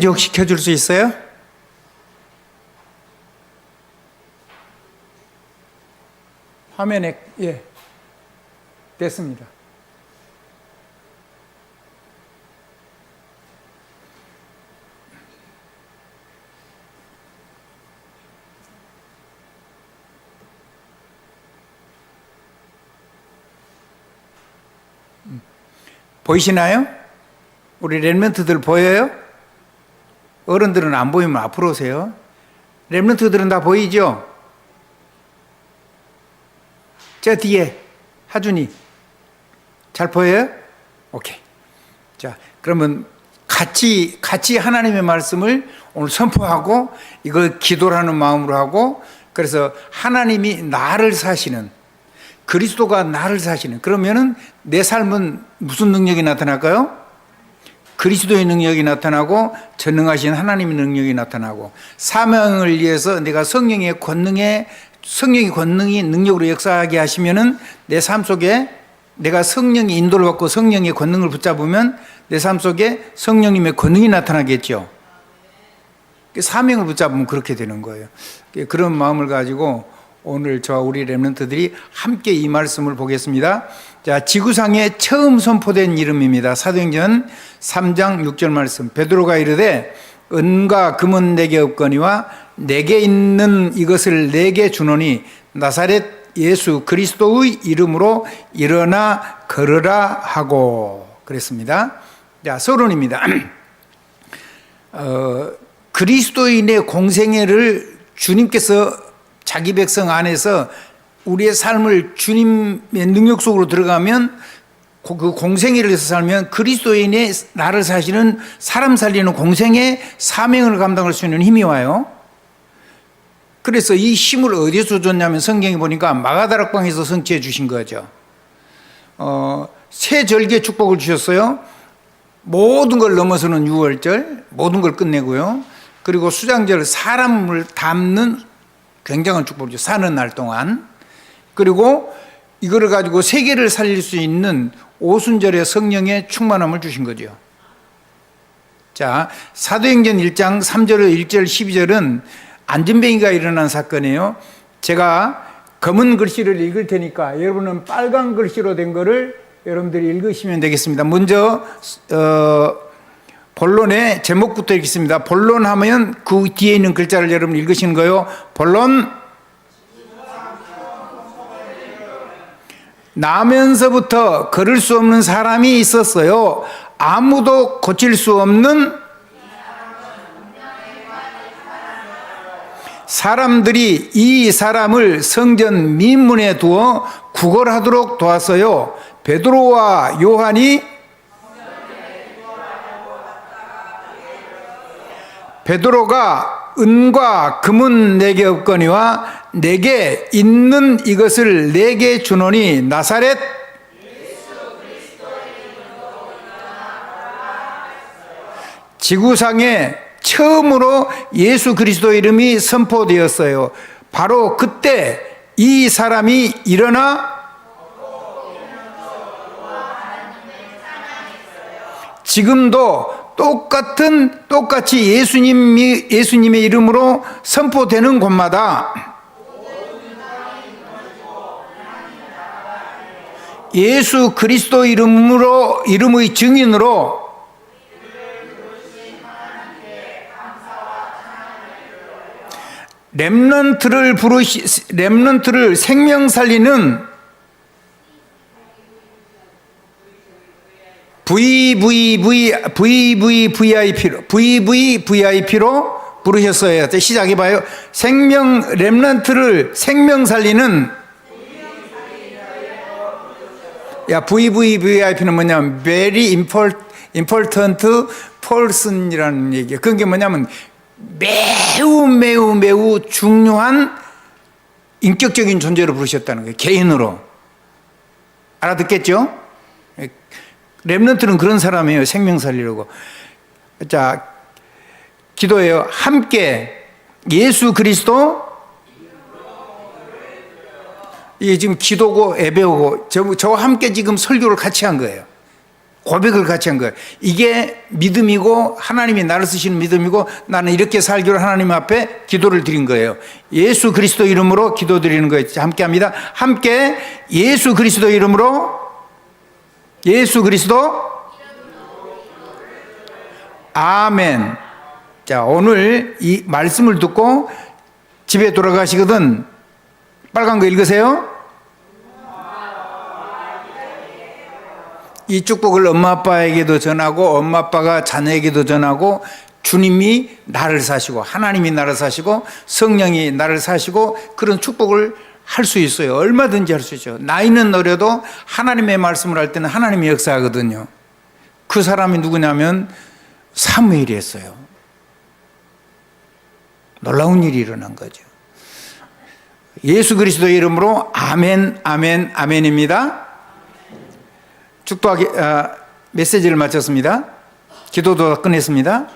만족시켜 줄 수 있어요? 화면에 예 됐습니다. 음. 보이시나요? 우리 랩멘트들 보여요? 어른들은 안 보이면 앞으로 오세요. 랩런트들은 다 보이죠? 저 뒤에 하준이 잘 보여요? 오케이. 자, 그러면 같이 같이 하나님의 말씀을 오늘 선포하고 이걸 기도라는 마음으로 하고 그래서 하나님이 나를 사시는 그리스도가 나를 사시는 그러면은 내 삶은 무슨 능력이 나타날까요? 그리스도의 능력이 나타나고 전능하신 하나님의 능력이 나타나고 사명을 위해서 내가 성령의 권능에 성령의 권능이 능력으로 역사하게 하시면은 내 삶 속에 내가 성령의 인도를 받고 성령의 권능을 붙잡으면 내 삶 속에 성령님의 권능이 나타나겠죠. 그 사명을 붙잡으면 그렇게 되는 거예요. 그런 마음을 가지고 오늘 저와 우리 랩런트들이 함께 이 말씀을 보겠습니다. 자, 지구상에 처음 선포된 이름입니다. 사도행전 3장 6절 말씀. 베드로가 이르되 은과 금은 내게 없거니와 내게 있는 이것을 내게 주노니 나사렛 예수 그리스도의 이름으로 일어나 걸으라 하고 그랬습니다. 자, 서론입니다. 어, 그리스도인의 공생애를 주님께서 자기 백성 안에서 우리의 삶을 주님의 능력 속으로 들어가면 그 공생애를 해서 살면 그리스도인의 나를 사시는 사람 살리는 공생의 사명을 감당할 수 있는 힘이 와요. 그래서 이 힘을 어디서 줬냐면 성경에 보니까 마가다락방에서 성취해 주신 거죠. 어, 새 절기의 축복을 주셨어요. 모든 걸 넘어서는 6월절, 모든 걸 끝내고요. 그리고 수장절 사람을 담는 굉장한 축복을 주죠. 사는 날 동안. 그리고 이거를 가지고 세계를 살릴 수 있는 오순절의 성령의 충만함을 주신 거죠. 자, 사도행전 1장 3절, 1절, 12절은 안전뱅이가 일어난 사건이에요. 제가 검은 글씨를 읽을 테니까 여러분은 빨간 글씨로 된 거를 여러분들이 읽으시면 되겠습니다. 먼저 어, 본론의 제목부터 읽겠습니다. 본론 하면 그 뒤에 있는 글자를 여러분 읽으시는 거요. 본론 나면서부터 걸을 수 없는 사람이 있었어요. 아무도 고칠 수 없는 사람들이 이 사람을 성전 민문에 두어 구걸하도록 도왔어요. 베드로와 요한이 베드로가 은과 금은 내게 없거니와 내게 있는 이것을 내게 주노니 나사렛 지구상에 처음으로 예수 그리스도 이름이 선포되었어요. 바로 그때 이 사람이 일어나 지금도 똑같은 똑같이 예수님이 예수님의 이름으로 선포되는 곳마다 예수 그리스도 이름으로 이름의 증인으로 렘넌트를 부르시 렘넌트를 생명 살리는 VVV VVVIP로 VVVIP로 부르셨어요. 시작해 봐요. 생명 렘넌트를 생명 살리는 야 VVVIP는 뭐냐면 very important person이라는 얘기예요. 그게 뭐냐면 매우 매우 매우 중요한 인격적인 존재로 부르셨다는 거예요. 개인으로. 알아듣겠죠? 랩런트는 그런 사람이에요. 생명 살리려고. 자, 기도해요. 함께 예수 그리스도 이게 지금 기도고 예배고 저, 저와 함께 지금 설교를 같이 한 거예요. 고백을 같이 한 거예요. 이게 믿음이고 하나님이 나를 쓰시는 믿음이고 나는 이렇게 살기로 하나님 앞에 기도를 드린 거예요. 예수 그리스도 이름으로 기도 드리는 거예요. 자, 함께 합니다. 함께 예수 그리스도 이름으로 예수 그리스도 아멘. 자, 오늘 이 말씀을 듣고 집에 돌아가시거든 빨간 거 읽으세요. 이 축복을 엄마 아빠에게도 전하고 엄마 아빠가 자녀에게도 전하고 주님이 나를 사시고 하나님이 나를 사시고 성령이 나를 사시고 그런 축복을 할 수 있어요. 얼마든지 할 수 있죠. 나이는 어려도 하나님의 말씀을 할 때는 하나님이 역사하거든요. 그 사람이 누구냐면 사무엘이었어요. 놀라운 일이 일어난 거죠. 예수 그리스도의 이름으로 아멘, 아멘, 아멘입니다. 축도하기 아, 메시지를 마쳤습니다. 기도도 끝냈습니다.